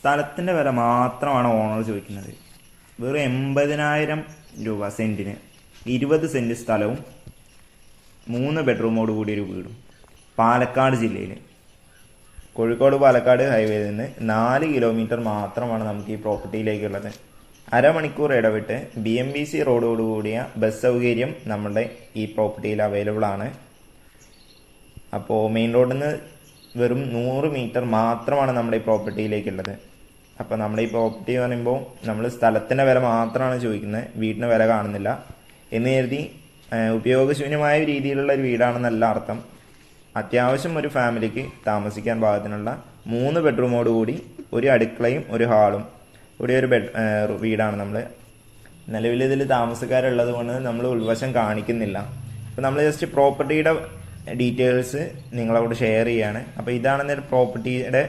സ്ഥലത്തിന്റെ വില മാത്രമാണ് ഓണർ ചോദിക്കുന്നത്. വെറും എൺപതിനായിരം രൂപ സെന്റിന് ഇരുപത് സെന്റ് സ്ഥലവും മൂന്ന് ബെഡ്റൂമോട് കൂടിയൊരു വീടും. പാലക്കാട് ജില്ലയിൽ കോഴിക്കോട് പാലക്കാട് ഹൈവേയിൽ നിന്ന് നാല് കിലോമീറ്റർ മാത്രമാണ് നമുക്ക് ഈ പ്രോപ്പർട്ടിയിലേക്കുള്ളത്. അരമണിക്കൂർ ഇടവിട്ട് ബി എം ബി സി റോഡോട് കൂടിയ ബസ് സൗകര്യം നമ്മുടെ ഈ പ്രോപ്പർട്ടിയിൽ അവൈലബിൾ ആണ്. അപ്പോൾ മെയിൻ റോഡിൽ നിന്ന് വെറും നൂറ് മീറ്റർ മാത്രമാണ് നമ്മുടെ ഈ പ്രോപ്പർട്ടിയിലേക്കുള്ളത്. അപ്പോൾ നമ്മുടെ ഈ പ്രോപ്പർട്ടി എന്ന് പറയുമ്പോൾ നമ്മൾ സ്ഥലത്തിന്റെ വില മാത്രമാണ് ചോദിക്കുന്നത് വീടിന്റെ വില കാണുന്നില്ല. എന്ന് കരുതി ഉപയോഗശൂന്യമായ രീതിയിലുള്ള ഒരു വീടാണെന്നല്ല അർത്ഥം. അത്യാവശ്യം ഒരു ഫാമിലിക്ക് താമസിക്കാൻ പാകത്തിനുള്ള മൂന്ന് ബെഡ്റൂമോട് കൂടി ഒരു അടുക്കളയും ഒരു ഹാളും. കൂടി ഒരു ബെഡ് വീടാണ് നമ്മൾ നിലവിൽ ഇതിൽ താമസക്കാരുള്ളത് കൊണ്ട് നമ്മൾ ഉൾവശം കാണിക്കുന്നില്ല. അപ്പോൾ നമ്മൾ ജസ്റ്റ് പ്രോപ്പർട്ടിയുടെ ഡീറ്റെയിൽസ് നിങ്ങളോട് ഷെയർ ചെയ്യാണ്. അപ്പോൾ ഇതാണ് പ്രോപ്പർട്ടിയുടെ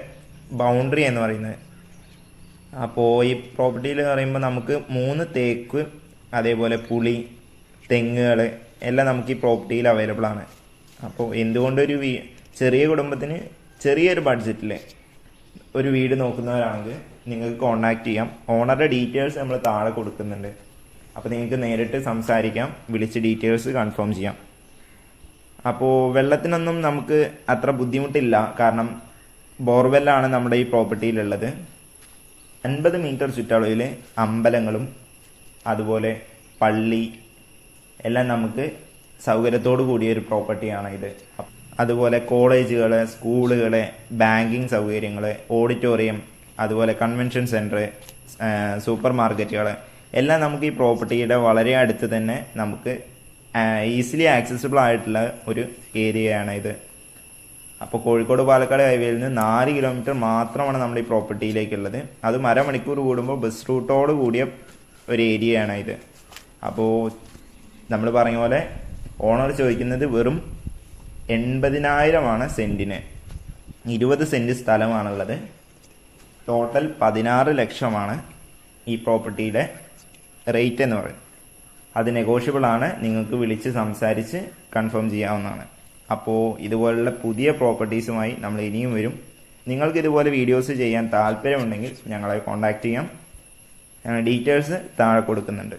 ബൗണ്ടറി എന്ന് പറയുന്നത്. അപ്പോൾ ഈ പ്രോപ്പർട്ടിയിൽ പറയുമ്പോൾ നമുക്ക് മൂന്ന് തേക്ക് അതേപോലെ പുളി തെങ്ങുകൾ എല്ലാം നമുക്ക് ഈ പ്രോപ്പർട്ടിയിൽ അവൈലബിൾ ആണ്. അപ്പോൾ എന്തുകൊണ്ടൊരു വീ ചെറിയ കുടുംബത്തിന് ചെറിയൊരു ബഡ്ജറ്റിൽ ഒരു വീട് നോക്കുന്നവരാണെങ്കിൽ നിങ്ങൾക്ക് കോൺടാക്റ്റ് ചെയ്യാം. ഓണറുടെ ഡീറ്റെയിൽസ് നമ്മൾ താഴെ കൊടുക്കുന്നുണ്ട്. അപ്പോൾ നിങ്ങൾക്ക് നേരിട്ട് സംസാരിക്കാം വിളിച്ച് ഡീറ്റെയിൽസ് കൺഫേം ചെയ്യാം. അപ്പോൾ വെള്ളത്തിനൊന്നും നമുക്ക് അത്ര ബുദ്ധിമുട്ടില്ല. കാരണം ബോർവെല്ലാണ് നമ്മുടെ ഈ പ്രോപ്പർട്ടിയിലുള്ളത് അൻപത് മീറ്റർ ചുറ്റളവിൽ അമ്പലങ്ങളും അതുപോലെ പള്ളി എല്ലാം നമുക്ക് സൗകര്യത്തോടു കൂടിയൊരു പ്രോപ്പർട്ടിയാണ് ഇത്. അതുപോലെ കോളേജുകൾ സ്കൂളുകൾ ബാങ്കിങ് സൗകര്യങ്ങൾ ഓഡിറ്റോറിയം അതുപോലെ കൺവെൻഷൻ സെന്റർ സൂപ്പർ മാർക്കറ്റുകൾ എല്ലാം നമുക്ക് ഈ പ്രോപ്പർട്ടിയുടെ വളരെ അടുത്ത് തന്നെ നമുക്ക് ഈസിലി ആക്സസിബിൾ ആയിട്ടുള്ള ഒരു ഏരിയയാണ് ഇത്. അപ്പോൾ കോഴിക്കോട് പാലക്കാട് ഹൈവേയിൽ നിന്ന് നാല് കിലോമീറ്റർ മാത്രമാണ് നമ്മുടെ ഈ പ്രോപ്പർട്ടിയിലേക്കുള്ളത്. അത് അരമണിക്കൂർ കൂടുമ്പോൾ ബസ് റൂട്ടോട് കൂടിയ ഒരു ഏരിയയാണ് ഇത്. അപ്പോൾ നമ്മൾ പറഞ്ഞ പോലെ ഓണർ ചോദിക്കുന്നത് വെറും എൺപതിനായിരമാണ് സെന്റിന് ഇരുപത് സെന്റ് സ്ഥലമാണുള്ളത്. ടോട്ടൽ പതിനാറ് ലക്ഷമാണ് ഈ പ്രോപ്പർട്ടിയുടെ റേറ്റ് എന്ന് പറയുന്നത്. അത് നെഗോഷ്യബിൾ ആണ്. നിങ്ങൾക്ക് വിളിച്ച് സംസാരിച്ച് കൺഫേം ചെയ്യാവുന്നതാണ്. അപ്പോൾ ഇതുപോലുള്ള പുതിയ പ്രോപ്പർട്ടീസുമായി നമ്മൾ ഇനിയും വരും. നിങ്ങൾക്ക് ഇതുപോലെ വീഡിയോസ് ചെയ്യാൻ താല്പര്യമുണ്ടെങ്കിൽ ഞങ്ങളെ കോൺടാക്റ്റ് ചെയ്യാം. ഡീറ്റെയിൽസ് താഴെ കൊടുക്കുന്നുണ്ട്.